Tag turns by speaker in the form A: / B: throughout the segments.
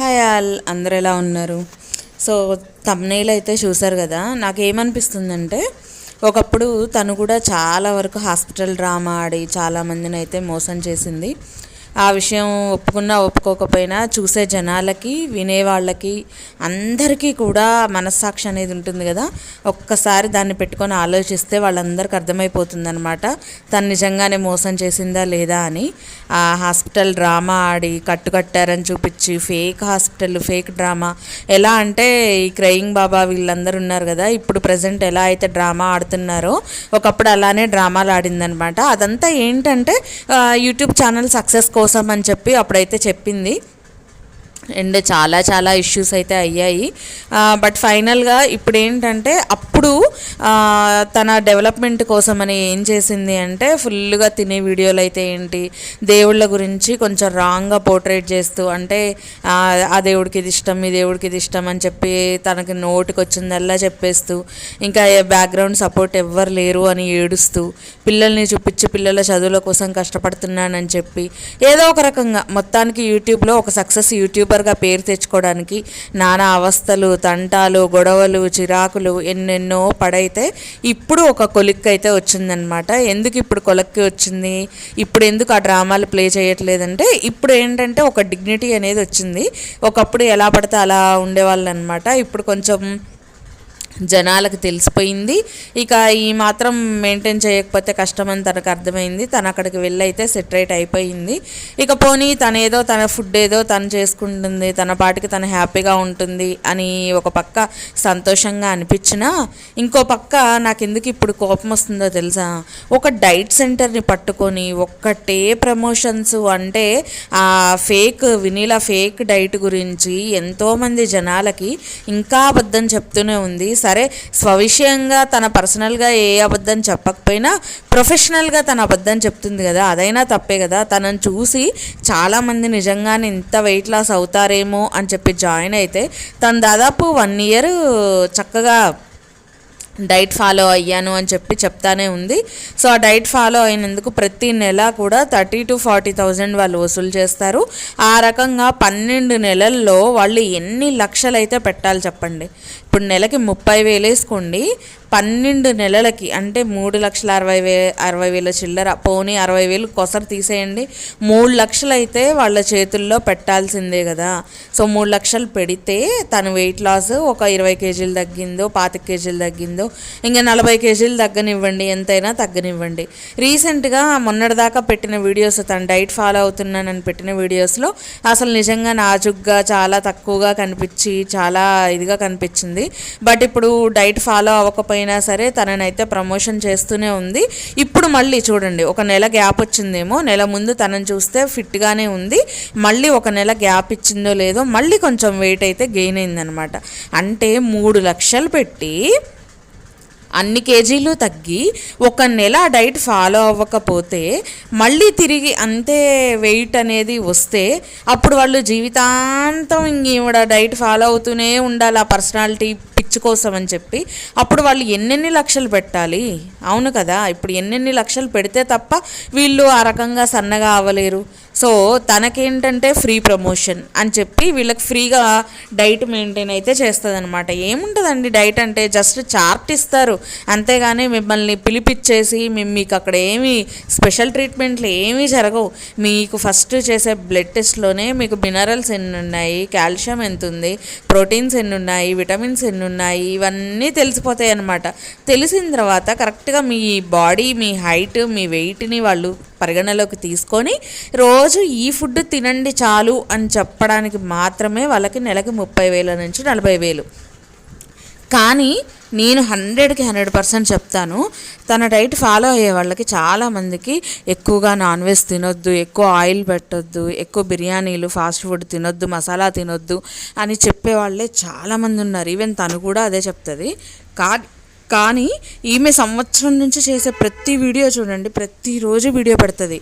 A: Hi all అందరు ఎలా ఉన్నారు? సో తమ్నేలు అయితే చూశారు కదా నాకు ఏమనిపిస్తుందంటే ఒకప్పుడు తను కూడా చాలా వరకు హాస్పిటల్ డ్రామా ఆడి చాలామందిని అయితే మోసం చేసింది. ఆ విషయం ఒప్పుకున్నా ఒప్పుకోకపోయినా చూసే జనాలకి వినేవాళ్ళకి అందరికీ కూడా మనస్సాక్షి అనేది ఉంటుంది కదా. ఒక్కసారి దాన్ని పెట్టుకొని ఆలోచిస్తే వాళ్ళందరికీ అర్థమైపోతుంది అనమాట తను నిజంగానే మోసం చేసిందా లేదా అని. ఆ హాస్పిటల్ డ్రామా ఆడి కట్టుకట్టారని చూపించి ఫేక్ హాస్పిటల్ ఫేక్ డ్రామా. ఎలా అంటే ఈ క్రయింగ్ బాబా వీళ్ళందరూ ఉన్నారు కదా. ఇప్పుడు ప్రజెంట్ ఎలా అయితే డ్రామా ఆడుతున్నారో ఒకప్పుడు అలానే డ్రామాలు ఆడిందనమాట అదంతా ఏంటంటే యూట్యూబ్ ఛానల్ సక్సెస్ కోసం అని చెప్పి అప్పుడైతే చెప్పింది. అండ్ చాలా చాలా ఇష్యూస్ అయితే అయ్యాయి. బట్ ఫైనల్గా ఇప్పుడు ఏంటంటే అప్పుడు తన డెవలప్మెంట్ కోసం అని ఏం చేసింది అంటే ఫుల్గా తినే వీడియోలు అయితే ఏంటి దేవుళ్ళ గురించి కొంచెం రాంగ్గా పోర్ట్రేట్ చేస్తూ అంటే ఆ, దేవుడికి ఇది ఇష్టం ఈ దేవుడికి ఇది ఇష్టం అని చెప్పి తనకి నోటికి వచ్చిందల్లా చెప్పేస్తూ ఇంకా బ్యాక్గ్రౌండ్ సపోర్ట్ ఎవ్వరు లేరు అని ఏడుస్తూ పిల్లల్ని చూపించి పిల్లల చదువుల కోసం కష్టపడుతున్నానని చెప్పి ఏదో ఒక రకంగా మొత్తానికి యూట్యూబ్లో ఒక సక్సెస్ సూపర్గా పేరు తెచ్చుకోవడానికి నానా అవస్థలు తంటాలు గొడవలు చిరాకులు ఎన్నెన్నో పడైతే ఇప్పుడు ఒక కొలిక్ అయితే వచ్చిందనమాట ఎందుకు ఇప్పుడు కొలక్కి వచ్చింది? ఇప్పుడు ఎందుకు ఆ డ్రామాలు ప్లే చేయట్లేదంటే ఇప్పుడు ఏంటంటే ఒక డిగ్నిటీ అనేది వచ్చింది. ఒకప్పుడు ఎలా పడితే అలా ఉండేవాళ్ళు అనమాట ఇప్పుడు కొంచెం జనాలకు తెలిసిపోయింది. ఇక ఈ మాత్రం మెయింటైన్ చేయకపోతే కష్టమని తనకు అర్థమైంది. తను అక్కడికి వెళ్ళైతే సెటరేట్ అయిపోయింది. ఇక పోనీ తనేదో తన ఫుడ్ ఏదో తను చేసుకుంటుంది. తన పాటికి తను హ్యాపీగా ఉంటుంది అని ఒక పక్క సంతోషంగా అనిపించినా ఇంకో పక్క నాకు ఎందుకు ఇప్పుడు కోపం వస్తుందో తెలుసా? ఒక డైట్ సెంటర్ని పట్టుకొని ఒక్కటే ప్రమోషన్స్ అంటే ఆ ఫేక్ వినీలా ఫేక్ డైట్ గురించి ఎంతోమంది జనాలకి ఇంకా అబద్ధం చెప్తూనే ఉంది. సరే స్వవిషయంగా తన పర్సనల్గా ఏ అబద్ధం చెప్పకపోయినా ప్రొఫెషనల్గా తన అబద్ధం చెప్తుంది కదా అదైనా తప్పే కదా. తనని చూసి చాలామంది నిజంగానే ఇంత వెయిట్ లాస్ అవుతారేమో అని చెప్పి జాయిన్ అయితే తను దాదాపు వన్ ఇయర్ చక్కగా డైట్ ఫాలో అయ్యాను అని చెప్పి చెప్తానే ఉంది. సో ఆ డైట్ ఫాలో అయినందుకు ప్రతి నెల కూడా థర్టీ టు ఫార్టీ థౌజండ్ వాళ్ళు వసూలు చేస్తారు. ఆ రకంగా పన్నెండు నెలల్లో వాళ్ళు ఎన్ని లక్షలు అయితే పెట్టాలి చెప్పండి. ఇప్పుడు నెలకి ముప్పై వేలు వేసుకోండి. పన్నెండు నెలలకి అంటే మూడు లక్షల అరవై వే అరవై వేల చిల్లర పోనీ అరవై వేలు కొసరు తీసేయండి. మూడు లక్షలు అయితే వాళ్ళ చేతుల్లో పెట్టాల్సిందే కదా. సో మూడు లక్షలు పెడితే తన వెయిట్ లాస్ ఒక ఇరవై కేజీలు తగ్గిందో పాతిక కేజీలు తగ్గిందో ఇంకా నలభై కేజీలు తగ్గనివ్వండి ఎంతైనా తగ్గనివ్వండి. రీసెంట్గా మొన్నటిదాకా పెట్టిన వీడియోస్ తను డైట్ ఫాలో అవుతున్నానని పెట్టిన వీడియోస్లో అసలు నిజంగా నాజుగ్గా చాలా తక్కువగా కనిపించి చాలా ఇదిగా కనిపించింది. బట్ ఇప్పుడు డైట్ ఫాలో అవ్వకపోయినా సరే తననైతే ప్రమోషన్ చేస్తూనే ఉంది. ఇప్పుడు మళ్ళీ చూడండి ఒక నెల గ్యాప్ వచ్చిందేమో నెల ముందు తనని చూస్తే ఫిట్గానే ఉంది. మళ్ళీ ఒక నెల గ్యాప్ ఇచ్చిందో లేదో మళ్ళీ కొంచెం వెయిట్ అయితే గెయిన్ అయిందనమాట. అంటే మూడు లక్షలు పెట్టి అన్ని కేజీలు తగ్గి ఒక నెల డైట్ ఫాలో అవ్వకపోతే మళ్ళీ తిరిగి అంతే వెయిట్ అనేది వస్తే అప్పుడు వాళ్ళు జీవితాంతం ఇంక డైట్ ఫాలో అవుతూనే ఉండాలి ఆ పర్సనాలిటీ పిచ్చి కోసం అని చెప్పి. అప్పుడు వాళ్ళు ఎన్నెన్ని లక్షలు పెట్టాలి? అవును కదా? ఇప్పుడు ఎన్నెన్ని లక్షలు పెడితే తప్ప వీళ్ళు ఆ రకంగా సన్నగా అవ్వలేరు. సో తనకేంటంటే ఫ్రీ ప్రమోషన్ అని చెప్పి వీళ్ళకి ఫ్రీగా డైట్ మెయింటైన్ అయితే చేస్తుందన్నమాట. ఏముంటుందండి డైట్ అంటే జస్ట్ చార్ట్ ఇస్తారు. అంతేగాని మిమ్మల్ని పిలిపిచ్చేసి మేము మీకు అక్కడ ఏమి స్పెషల్ ట్రీట్మెంట్లు ఏమీ జరగవు. మీకు ఫస్ట్ చేసే బ్లడ్ టెస్ట్లోనే మీకు మినరల్స్ ఎన్ని ఉన్నాయి కాల్షియం ఎంత ఉంది ప్రోటీన్స్ ఎన్ని ఉన్నాయి విటమిన్స్ ఎన్ని ఉన్నాయి ఇవన్నీ తెలిసిపోతాయి అన్నమాట తెలిసిన తర్వాత కరెక్ట్గా మీ బాడీ మీ హైట్ మీ వెయిట్ని వాళ్ళు పరిగణలోకి తీసుకొని రోజు ఈ ఫుడ్ తినండి చాలు అని చెప్పడానికి మాత్రమే వాళ్ళకి నెలకి ముప్పై వేల నుంచి నలభై వేలు. కానీ నేను హండ్రెడ్కి హండ్రెడ్ పర్సెంట్ చెప్తాను తన డైట్ ఫాలో అయ్యే వాళ్ళకి చాలామందికి ఎక్కువగా నాన్ వెజ్ తినొద్దు ఎక్కువ ఆయిల్ పెట్టొద్దు ఎక్కువ బిర్యానీలు ఫాస్ట్ ఫుడ్ తినొద్దు మసాలా తినొద్దు అని చెప్పే వాళ్ళే చాలామంది ఉన్నారు. ఈవెన్ తను కూడా అదే చెప్తుంది. కా కానీ ఈమె సంవత్సరం నుంచి చేసే ప్రతి వీడియో చూడండి ప్రతిరోజు వీడియో పెడుతుంది.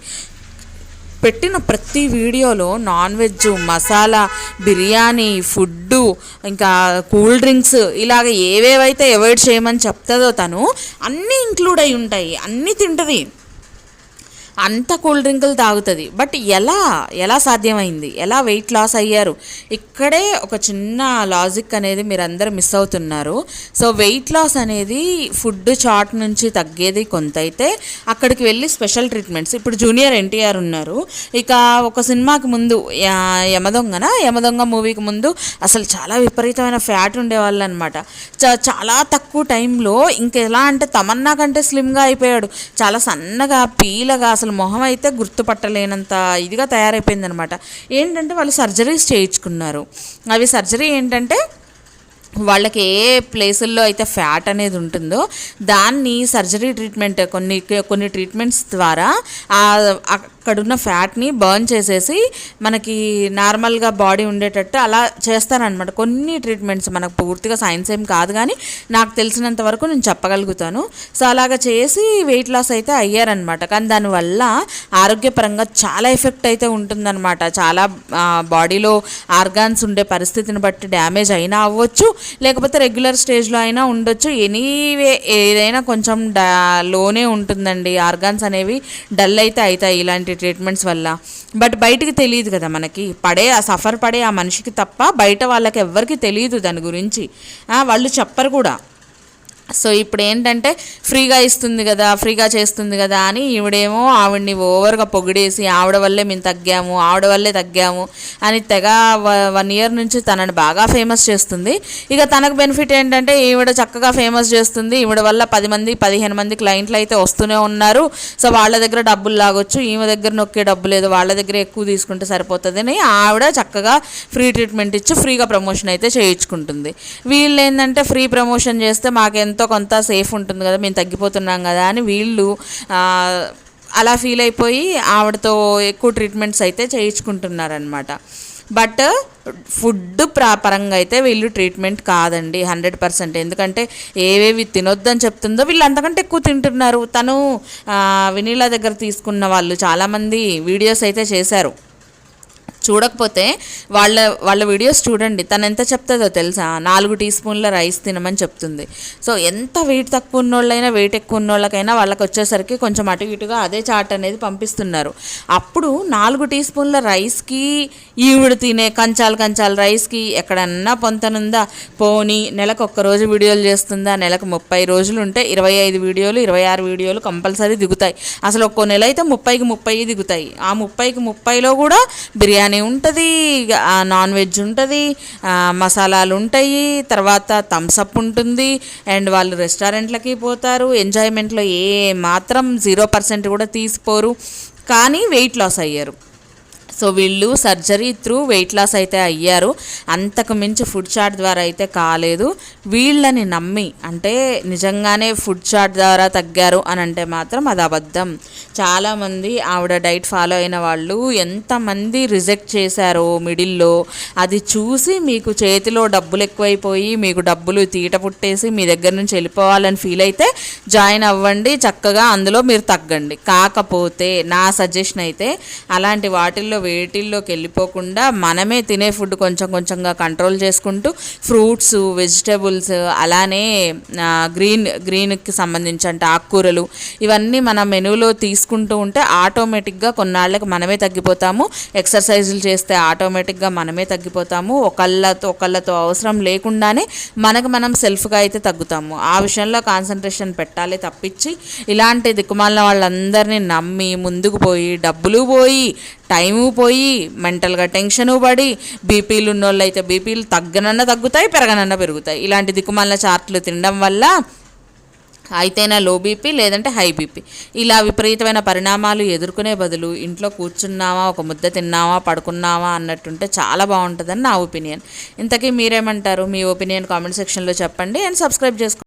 A: పెట్టిన ప్రతి వీడియోలో non veg masala biryani food ఇంకా కూల్ డ్రింక్స్ ఇలాగ ఏవేవైతే అవాయిడ్ చేయమని చెప్తుందో తను అన్నీ ఇంక్లూడ్ అయి ఉంటాయి. అన్నీ తింటుంది. అంత కూల్ డ్రింకులు తాగుతుంది. బట్ ఎలా ఎలా సాధ్యమైంది? ఎలా వెయిట్ లాస్ అయ్యారు? ఇక్కడే ఒక చిన్న లాజిక్ అనేది మీరు మిస్ అవుతున్నారు. సో వెయిట్ లాస్ అనేది ఫుడ్ చాట్ నుంచి తగ్గేది కొంత అయితే అక్కడికి వెళ్ళి స్పెషల్ ట్రీట్మెంట్స్. ఇప్పుడు జూనియర్ ఎన్టీఆర్ ఉన్నారు. ఇక ఒక సినిమాకి ముందు యమదొంగన? యమదొంగ మూవీకి ముందు అసలు చాలా విపరీతమైన ఫ్యాట్ ఉండేవాళ్ళు అనమాట చాలా తక్కువ టైంలో ఇంకెలా అంటే తమన్నా కంటే స్లిమ్గా అయిపోయాడు. చాలా సన్నగా పీలగా అసలు మొహం అయితే గుర్తుపట్టలేనంత ఇదిగా తయారైపోయింది అనమాట ఏంటంటే వాళ్ళు సర్జరీస్ చేయించుకున్నారు. అవి సర్జరీ ఏంటంటే వాళ్ళకి ఏ ప్లేసుల్లో అయితే ఫ్యాట్ అనేది ఉంటుందో దాన్ని సర్జరీ ట్రీట్మెంట్ కొన్ని కొన్ని ట్రీట్మెంట్స్ ద్వారా అక్కడున్న ఫ్యాట్ని బర్న్ చేసేసి మనకి నార్మల్గా బాడీ ఉండేటట్టు అలా చేస్తానమాట కొన్ని ట్రీట్మెంట్స్ మనకు పూర్తిగా సైన్స్ ఏం కాదు కానీ నాకు తెలిసినంత వరకు నేను చెప్పగలుగుతాను. సో అలాగా చేసి వెయిట్ లాస్ అయితే అయ్యారనమాట కానీ దానివల్ల ఆరోగ్యపరంగా చాలా ఎఫెక్ట్ అయితే ఉంటుందన్నమాట. చాలా బాడీలో ఆర్గాన్స్ ఉండే పరిస్థితిని బట్టి డ్యామేజ్ అయినా అవ్వచ్చు లేకపోతే రెగ్యులర్ స్టేజ్లో అయినా ఉండొచ్చు. ఎనీవే ఏదైనా కొంచెం డా లోనే ఉంటుందండి. ఆర్గాన్స్ అనేవి డల్ అయితే అవుతాయి ఇలాంటి ట్రీట్మెంట్స్ వల్ల. బట్ బయటకు తెలియదు కదా మనకి. పడే ఆ సఫర్ పడే ఆ మనిషికి తప్ప బయట వాళ్ళకి ఎవ్వరికి తెలియదు దాని గురించి. వాళ్ళు చెప్పరు కూడా. సో ఇప్పుడు ఏంటంటే ఫ్రీగా ఇస్తుంది కదా ఫ్రీగా చేస్తుంది కదా అని ఈవిడేమో ఆవిడ్ని ఓవర్గా పొగిడేసి ఆవిడ వల్లే మేము తగ్గాము ఆవిడ వల్లే తగ్గాము అని తెగ వన్ ఇయర్ నుంచి తనని బాగా ఫేమస్ చేస్తుంది. ఇక తనకు బెనిఫిట్ ఏంటంటే ఈవిడ చక్కగా ఫేమస్ చేస్తుంది. ఈవిడ వల్ల పది మంది పదిహేను మంది క్లయింట్లు అయితే వస్తూనే ఉన్నారు. సో వాళ్ళ దగ్గర డబ్బులు లాగొచ్చు ఈమె దగ్గర నొక్కే డబ్బు లేదు వాళ్ళ దగ్గర ఎక్కువ తీసుకుంటే సరిపోతుందని ఆవిడ చక్కగా ఫ్రీ ట్రీట్మెంట్ ఇచ్చి ఫ్రీగా ప్రమోషన్ అయితే చేయించుకుంటుంది. వీళ్ళు ఏంటంటే ఫ్రీ ప్రమోషన్ చేస్తే మాకు ఎంతో కొంత సేఫ్ ఉంటుంది కదా మేము తగ్గిపోతున్నాం కదా అని వీళ్ళు అలా ఫీల్ అయిపోయి ఆవిడతో ఎక్కువ ట్రీట్మెంట్స్ అయితే చేయించుకుంటున్నారనమాట బట్ ఫుడ్ ప్రా పరంగా అయితే వీళ్ళు ట్రీట్మెంట్ కాదండి హండ్రెడ్ పర్సెంట్. ఎందుకంటే ఏవేవి తినొద్దని చెప్తుందో వీళ్ళు అంతకంటే ఎక్కువ తింటున్నారు. తను వినీలా దగ్గర తీసుకున్న వాళ్ళు చాలామంది వీడియోస్ అయితే చేశారు. చూడకపోతే వాళ్ళ వాళ్ళ వీడియోస్ చూడండి. తను ఎంత చెప్తుందో తెలుసా? నాలుగు టీ స్పూన్ల రైస్ తినమని చెప్తుంది. సో ఎంత వెయిట్ తక్కువ ఉన్నోళ్ళైనా వెయిట్ ఎక్కువ ఉన్నోళ్ళకైనా వాళ్ళకి వచ్చేసరికి కొంచెం అటు ఇటుగా అదే చాట్ అనేది పంపిస్తున్నారు. అప్పుడు నాలుగు టీ స్పూన్ల రైస్కి ఈవిడ తినే కంచాలు కంచాలు రైస్కి ఎక్కడన్నా పొంతనుందా? పోనీ నెలకు ఒక్క రోజు వీడియోలు చేస్తుందా? నెలకు ముప్పై రోజులు ఉంటే ఇరవై ఐదు వీడియోలు ఇరవై ఆరు వీడియోలు కంపల్సరీ దిగుతాయి. అసలు ఒక్కో నెల అయితే ముప్పైకి ముప్పై దిగుతాయి. ఆ ముప్పైకి ముప్పైలో కూడా బిర్యానీ ఉంటుంది నాన్ వెజ్ ఉంటుంది మసాలాలు ఉంటాయి తర్వాత థమ్సప్ ఉంటుంది అండ్ వాళ్ళు రెస్టారెంట్లకి పోతారు ఎంజాయ్మెంట్లో ఏ మాత్రం జీరో పర్సెంట్ కూడా తీసిపోరు కానీ వెయిట్ లాస్ అయ్యారు. సో వీళ్ళు సర్జరీ త్రూ వెయిట్ లాస్ అయితే అయ్యారు. అంతకు మించి ఫుడ్ చాట్ ద్వారా అయితే కాలేదు. వీళ్ళని నమ్మి అంటే నిజంగానే ఫుడ్ చాట్ ద్వారా తగ్గారు అని అంటే మాత్రం అది అబద్ధం. చాలామంది ఆవిడ డైట్ ఫాలో అయిన వాళ్ళు ఎంతమంది రిజెక్ట్ చేశారో మిడిల్లో అది చూసి మీకు చేతిలో డబ్బులు ఎక్కువైపోయి మీకు డబ్బులు తీట పుట్టేసి మీ దగ్గర నుంచి వెళ్ళిపోవాలని ఫీల్ అయితే జాయిన్ అవ్వండి చక్కగా అందులో మీరు తగ్గండి. కాకపోతే నా సజెషన్ అయితే అలాంటి వాటిల్లో వేటిల్లోకి వెళ్ళిపోకుండా మనమే తినే ఫుడ్ కొంచెం కొంచెంగా కంట్రోల్ చేసుకుంటూ ఫ్రూట్స్ వెజిటేబుల్స్ అలానే గ్రీన్ గ్రీన్కి సంబంధించి అంటే ఆకుకూరలు ఇవన్నీ మన మెనూలో తీసుకుంటూ ఉంటే ఆటోమేటిక్గా కొన్నాళ్ళకి మనమే తగ్గిపోతాము. ఎక్సర్సైజులు చేస్తే ఆటోమేటిక్గా మనమే తగ్గిపోతాము. ఒకళ్ళతో ఒకళ్ళతో అవసరం లేకుండానే మనకు మనం సెల్ఫ్గా అయితే తగ్గుతాము. ఆ విషయంలో కాన్సన్ట్రేషన్ పెట్టాలి తప్పించి ఇలాంటి దిక్కుమాలిన వాళ్ళందరినీ నమ్మి ముందుకు పోయి డబ్బులు పోయి టైము పోయి మెంటల్గా టెన్షన్ పడి బీపీలు ఉన్నోళ్ళు అయితే బీపీలు తగ్గనన్నా తగ్గుతాయి పెరగనన్నా పెరుగుతాయి. ఇలాంటి దిక్కుమాలిన చార్ట్లు తినడం వల్ల అయితేనా లో బీపీ లేదంటే హై బీపీ. ఇలా విపరీతమైన పరిణామాలు ఎదుర్కొనే బదులు ఇంట్లో కూర్చున్నావా ఒక ముద్ద తిన్నావా పడుకున్నావా అన్నట్టుంటే చాలా బాగుంటుందని నా ఒపీనియన్. ఇంతకీ మీరేమంటారు? మీ ఒపీనియన్ కామెంట్ సెక్షన్లో చెప్పండి. అండ్ సబ్స్క్రైబ్ చేసుకోండి